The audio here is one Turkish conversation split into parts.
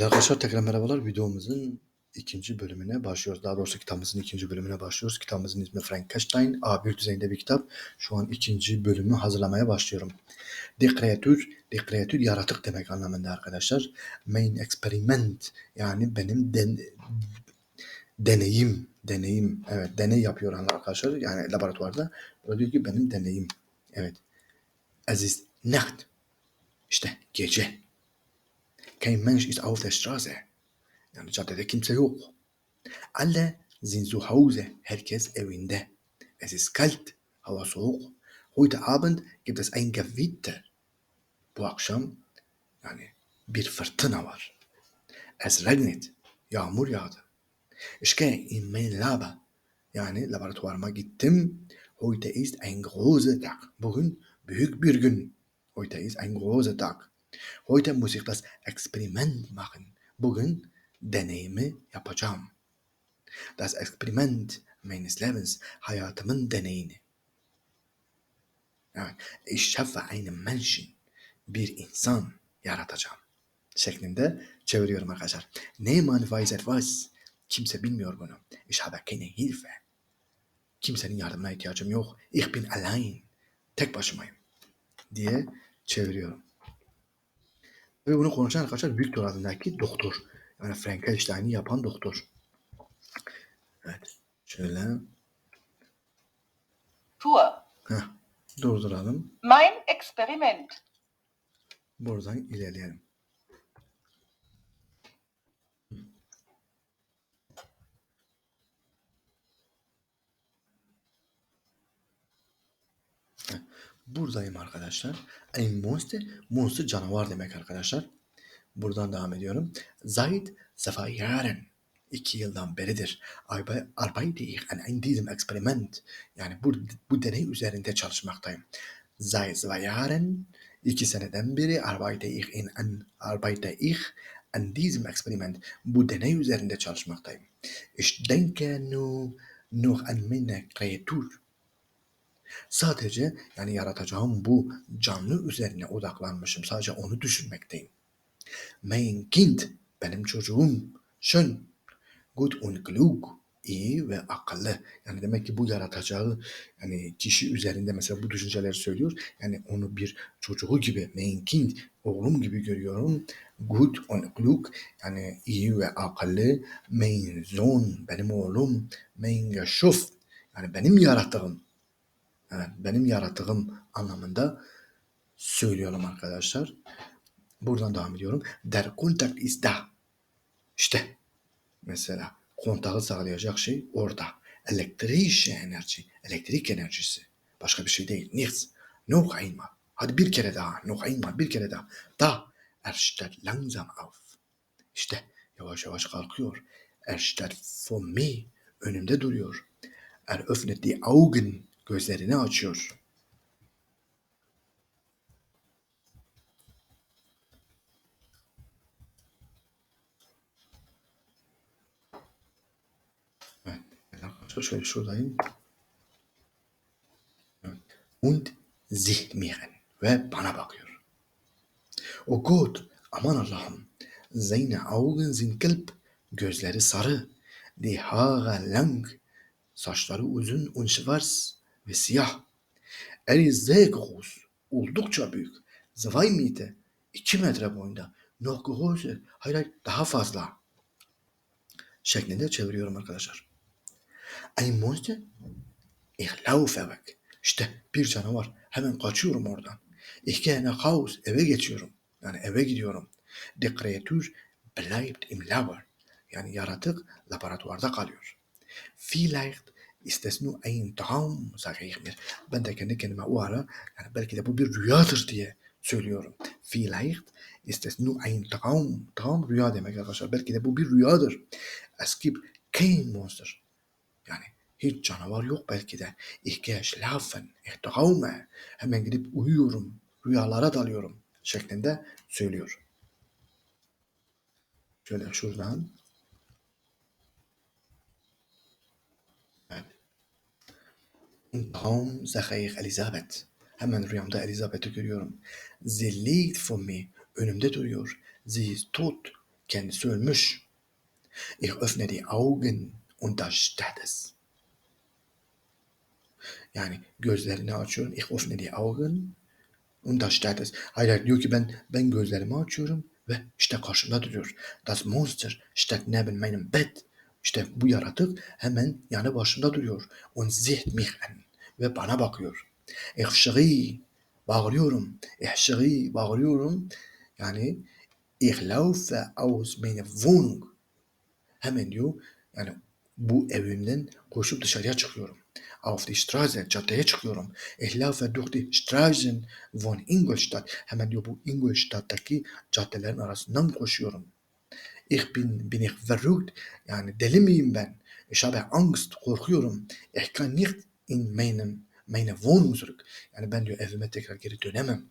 Değerli arkadaşlar tekrar merhabalar. Videomuzun ikinci bölümüne başlıyoruz. Daha doğrusu kitabımızın ikinci bölümüne başlıyoruz. Kitabımızın ismi Frankenstein. A1 düzeyinde bir kitap. Şu an ikinci bölümü hazırlamaya başlıyorum. De kreatür, de kreatür yaratık demek anlamında arkadaşlar. Main experiment yani benim den, deneyim, deneyim. Evet deney yapıyor arkadaşlar. Yani laboratuvarda. O diyor ki benim deneyim. Evet. Aziz Nacht. İşte gece. Kein Mensch ist auf der Straße. Yani caddede kimse yok. Alle sind zu Hause. Herkes evinde. Es ist kalt. Hava soğuk. Heute Abend gibt es ein Gewitter. Bu yani bir fırtına var. Es regnet. Yağmur yağdı. Gehe in mein Labor. Yani laboratuvarıma gittim. Heute ist ein großer Tag. Bugün büyük bir gün. Heute ist ein großer Tag. Heute muss ich das Experiment machen. Bugün deneyimi yapacağım. Das Experiment meines Lebens, hayatımın deneyini. Evet, ich schaffe einen Menschen, bir insan yaratacağım. Şeklinde çeviriyorum arkadaşlar. Niemand weiß etwas. Kimse bilmiyor bunu. Ich habe keine Hilfe. Kimsenin yardımına ihtiyacım yok. Ich bin allein. Tek başımayım. Diye çeviriyorum. Ve bunu konuşan arkadaşlar Victor adındaki doktor. Yani Frankenstein'i yapan doktor. Evet. Şöyle. Tour. Heh, durduralım. Mein Experiment. Buradan ilerleyelim. Heh, Buradayım arkadaşlar. Ein Monster, monster canavar demek arkadaşlar. Buradan devam ediyorum. Seit zwei Jahren, iki yıldan beridir arbe- arbeite ich an an diesem Experiment. Yani bu, bu deney üzerinde çalışmaktayım. Seit zwei Jahren, iki seneden beri arbeite ich in an arbeite ich an diesem Experiment. Bu deney üzerinde çalışmaktayım. Ich denke nur noch an meine Kreatur. Sadece yani yaratacağım bu canlı üzerine odaklanmışım. Sadece onu düşünmekteyim. Mein Kind, benim çocuğum, schön, gut und klug, iyi ve akıllı. Yani demek ki bu yaratacağı yani kişi üzerinde mesela bu düşünceleri söylüyor. Yani onu bir çocuğu gibi, mein Kind, oğlum gibi görüyorum. Gut und klug, yani iyi ve akıllı. Mein Sohn, benim oğlum. Mein Geschöpf, yani benim yarattığım. Evet, benim yarattığım anlamında söylüyorum arkadaşlar. Buradan devam ediyorum. Der Kontakt ist da. İşte mesela kontağı sağlayacak şey orada. Elektrische enerji, elektrik enerjisi. Başka bir şey değil. Nichts. Noch einmal. Hadi bir kere daha. Noch einmal. Bir kere daha. Da. Er steht langsam auf. İşte yavaş yavaş kalkıyor. Er steht vor mir. Önümde duruyor. Er öffnet die Augen. Gözlerini açıyor. Evet. Şöyle şuradayım. Evet. Und sieht mich an. Ve bana bakıyor. O Gott, aman Allah'ım. Seine Augen sind gelb. Gözleri sarı. Die Haare lang. Saçları uzun und schwarz ve siyah. Sehr groß. Oldukça büyük. Zwei Meter. 2 metre boyunda. Größer. Hayır hayır daha fazla. Şeklinde çeviriyorum arkadaşlar. Ein Monster? Ich laufe. İşte bir canavar. Hemen kaçıyorum oradan. Ich gehe. Eve geçiyorum. Yani eve gidiyorum. Die Kreatur bleibt im Labor. Yani yaratık laboratuvarda kalıyor. Vielleicht ist es nur ein Traum, sage ich mir. Ben de kendi kendime o ara yani belki de bu bir rüyadır diye söylüyorum. Vielleicht ist es nur ein Traum. Traum rüya demek arkadaşlar. Belki de bu bir rüyadır. Es gibt kein Monster. Yani hiç canavar yok belki de. Ich gehe schlafen. Ich traume. Hemen gidip uyuyorum. Rüyalara dalıyorum. Şeklinde söylüyor. Şöyle şuradan. Sage ich Elisabeth. Hemen rüyamda Elizabeth'i görüyorum. Sie liegt vor mir. Önümde duruyor. Sie ist tot. Kendisi ölmüş. Ich öffne die Augen und da steht es. Yani gözlerini açıyorum. Ich öffne die Augen und da steht es. Hayır diyor ki ben ben gözlerimi açıyorum ve işte karşımda duruyor. Das Monster steht neben meinem Bett. İşte bu yaratık hemen yanı başında duruyor. Sieht mich an. Ve bana bakıyor. Schrie. Bağırıyorum. Schrie. Bağırıyorum. Yani ich laufe aus meiner Wohnung. Hemen diyor yani bu evimden koşup dışarıya çıkıyorum. Auf die Straße, caddeye çıkıyorum. Ich laufe durch die Straßen von Ingolstadt. Hemen diyor bu Ingolstadt'taki caddelerin arasından koşuyorum. Ich bin, bin ich verrückt. Yani deli miyim ben? Ich habe Angst, korkuyorum. Ich kann nicht in meinem, meine Wohnung zurück. Yani ben diyor evime tekrar geri dönemem.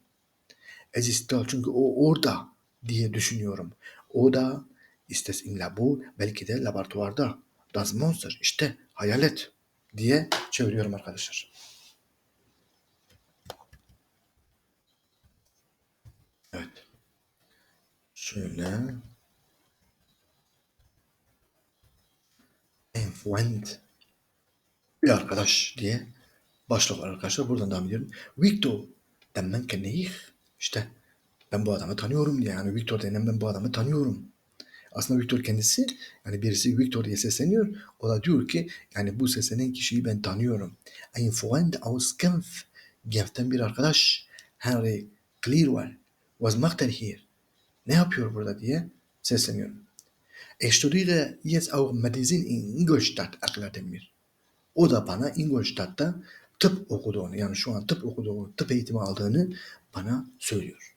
Es ist da çünkü o orada diye düşünüyorum. O da ist im Labor, belki de laboratuvarda. Das Monster, işte hayalet diye çeviriyorum arkadaşlar. Evet. Şöyle. Enfriend. Bir arkadaş diye başlık var arkadaşlar. Buradan devam ediyorum. Victor, den kenne ich. İşte ben bu adamı tanıyorum diye. Yani Victor denen ben bu adamı tanıyorum. Aslında Victor kendisi yani birisi Victor diye sesleniyor. O da diyor ki yani bu seslenen kişiyi ben tanıyorum. Ein Freund aus Genf. Genf'ten bir arkadaş. Henry Clearwell. Was macht er hier? Ne yapıyor burada diye sesleniyorum. Ich studiere jetzt auch Medizin in Ingolstadt erklärte mir. O da bana Ingolstadt'ta tıp okuduğunu yani şu an tıp okuduğunu, tıp eğitimi aldığını bana söylüyor.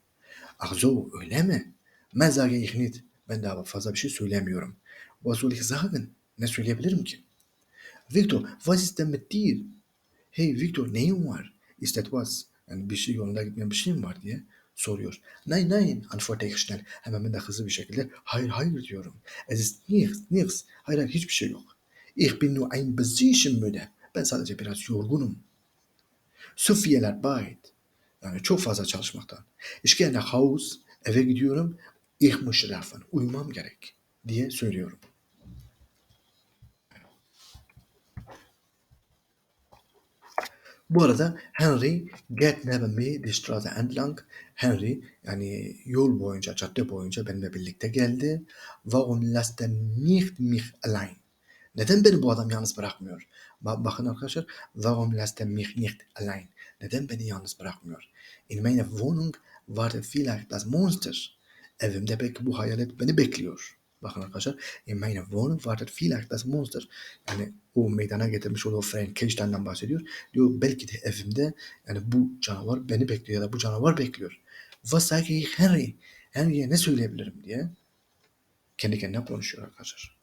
So, öyle mi? Ben sage ich nicht. Ben daha fazla bir şey söylemiyorum. Was ich? Ne söyleyebilirim ki? Victor, was ist? Hey Victor, neyin var? Ist etwas? Yani bir şey yolunda gitmeyen bir şey mi var diye soruyor. Nein, nein, schnell. Hemen ben de hızlı bir şekilde hayır, hayır diyorum. Es ist nichts, nichts. Hayır, hayır, hiçbir şey yok. Ich bin nur ein bisschen müde. Ben sadece biraz yorgunum. Zu viel Arbeit. Yani çok fazla çalışmaktan. Ich gehe nach Haus, eve gidiyorum. Ich muss schlafen. Uyumam gerek diye söylüyorum. Bu arada Henry geht neben mir die Straße entlang. Henry yani yol boyunca, cadde boyunca benimle birlikte geldi. Warum lässt er nicht mich allein? Neden beni bu adam yalnız bırakmıyor? Bakın arkadaşlar. Warum lässt er mich nicht allein? Neden beni yalnız bırakmıyor? In meiner Wohnung wartet vielleicht das Monster. Evimde belki bu hayalet beni bekliyor. Bakın arkadaşlar. In meiner Wohnung wartet vielleicht das Monster. Yani o meydana getirmiş olduğu Frankenstein'dan bahsediyor. Diyor belki de evimde yani bu canavar beni bekliyor ya da bu canavar bekliyor. Ich Henry? Henry'e ne söyleyebilirim diye kendi kendine konuşuyor arkadaşlar.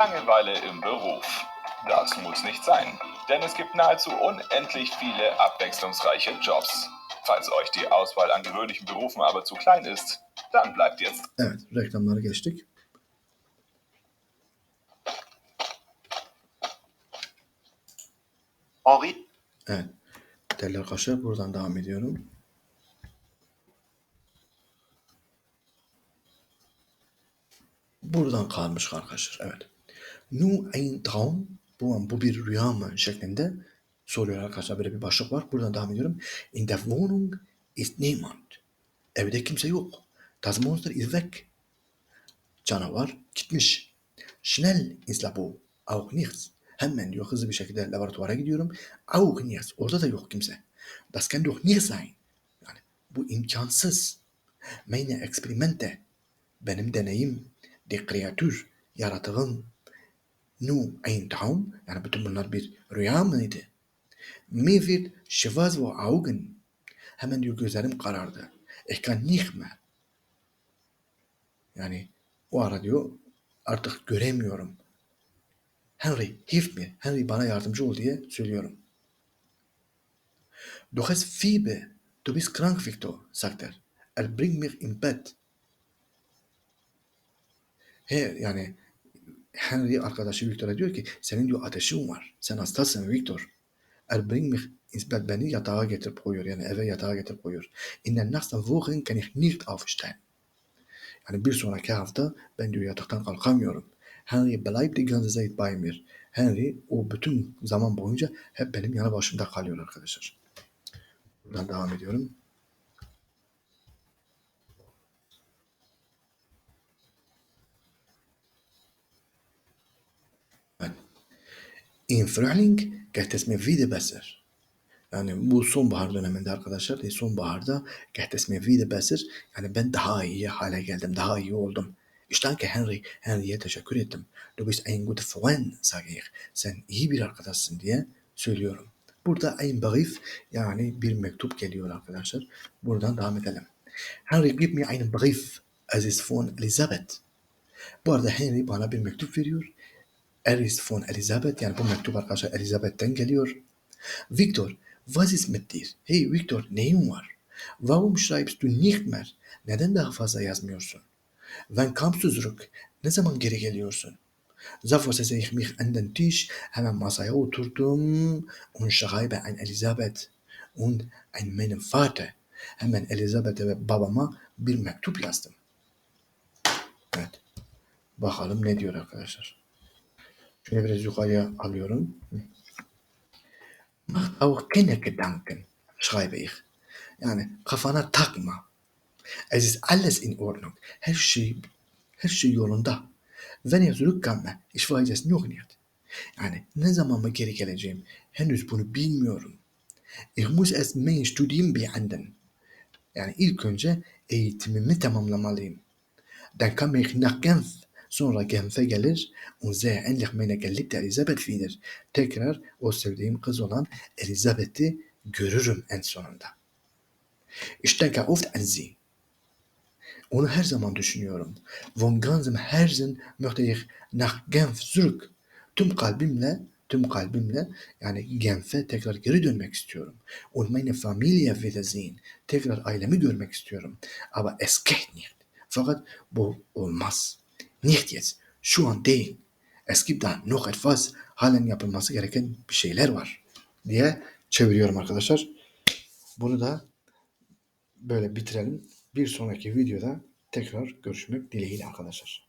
Langeweile im Beruf. Das muss nicht sein, denn es gibt nahezu unendlich viele abwechslungsreiche Jobs. Falls euch die Auswahl an gewöhnlichen Berufen aber zu klein ist, bleibt jetzt. Evet, reklamlara geçtik. Henri, Evet. Değerli arkadaşlar buradan devam ediyorum. Buradan kalmış arkadaşlar. Evet. Nu ein Traum. Bu, bu bir rüya mı şeklinde soruyor arkadaşlar. Böyle bir başlık var. Buradan devam ediyorum. In der Wohnung ist niemand. Evde kimse yok. Das Monster ist weg. Canavar gitmiş. Schnell ins Labor. Auch nichts. Hemen diyor hızlı bir şekilde laboratuvara gidiyorum. Auch nichts. Orada da yok kimse. Das kann doch nicht sein. Yani bu imkansız. Meine Experimente. Benim deneyim. Die Kreatür. Yaratığım. Nu ein Traum. Yani bütün bunlar bir rüya mıydı? Mir wird schwarz vor Augen. Hemen diyor gözlerim karardı. Ich kann nicht mehr. Yani o ara diyor artık göremiyorum. Henry, hilf mir. Henry bana yardımcı ol diye söylüyorum. Du hast Fieber. Du bist krank, Victor, sagt er. Er bringt mich im Bett. He, yani Henry arkadaşı Victor'a diyor ki senin diyor ateşin var. Sen hastasın Victor. Er bringt mich ins Bett. Beni yatağa getirip koyuyor. Yani eve yatağa getirip koyuyor. In den nächsten Wochen kann ich nicht aufstehen. Yani bir sonraki hafta ben diyor yataktan kalkamıyorum. Henry bleibt die ganze Zeit bei. Henry o bütün zaman boyunca hep benim yanı başımda kalıyor arkadaşlar. Buradan devam ediyorum. Im Frühling geht es mir wieder besser. Yani bu sonbahar döneminde arkadaşlar, e, sonbaharda geht es mir wieder besser. Yani ben daha iyi hale geldim, daha iyi oldum. Ich danke Henry, Henry'e teşekkür ettim. Du bist ein guter Freund, sage ich. Sen iyi bir arkadaşsın diye söylüyorum. Burada ein Brief yani bir mektup geliyor arkadaşlar. Buradan devam edelim. Henry gib mir einen Brief. Es ist von Elisabeth. Bu arada Henry bana bir mektup veriyor. Er ist von Elisabeth. Yani bu mektup arkadaşlar Elisabeth'ten geliyor. Victor, was ist mit dir? Hey Victor, neyin var? Warum schreibst du nicht mehr? Neden daha fazla yazmıyorsun? Wann kommst du zurück? Ne zaman geri geliyorsun? Sofort setze ich mich an den Tisch, hemen masaya oturdum und schreibe an Elisabeth und an meinen Vater. Hemen Elisabeth'e ve babama bir mektup yazdım. Evet. Bakalım ne diyor arkadaşlar. Şöyle biraz yukarıya alıyorum. Macht auch keine Gedanken, schreibe ich. Yani kafana takma. Es ist alles in Ordnung. Her şey, her şey yolunda. İch zurückkomme, ich weiß es noch nicht. Yani ne zaman mı geri geleceğim? Henüz bunu bilmiyorum. Ich muss es mein Studium beenden. Yani ilk önce eğitimimi tamamlamalıyım. Dann komme ich nach Genf. Sonra Genf'e gelir und sehe endlich meine geliebte Elisabeth wieder. Tekrar o sevdiğim kız olan Elisabeth'i görürüm en sonunda. Ich denke oft sie. Onu her zaman düşünüyorum. Von ganzem Herzen möchte ich nach Genf zurück. Tüm kalbimle, tüm kalbimle yani Genf'e tekrar geri dönmek istiyorum. Und meine Familie wiedersehen. Tekrar ailemi görmek istiyorum. Aber es geht nicht. Fakat bu olmaz. Nicht jetzt. Şu an değil. Es gibt da noch etwas. Halen yapılması gereken bir şeyler var. Diye çeviriyorum arkadaşlar. Bunu da böyle bitirelim. Bir sonraki videoda tekrar görüşmek dileğiyle arkadaşlar.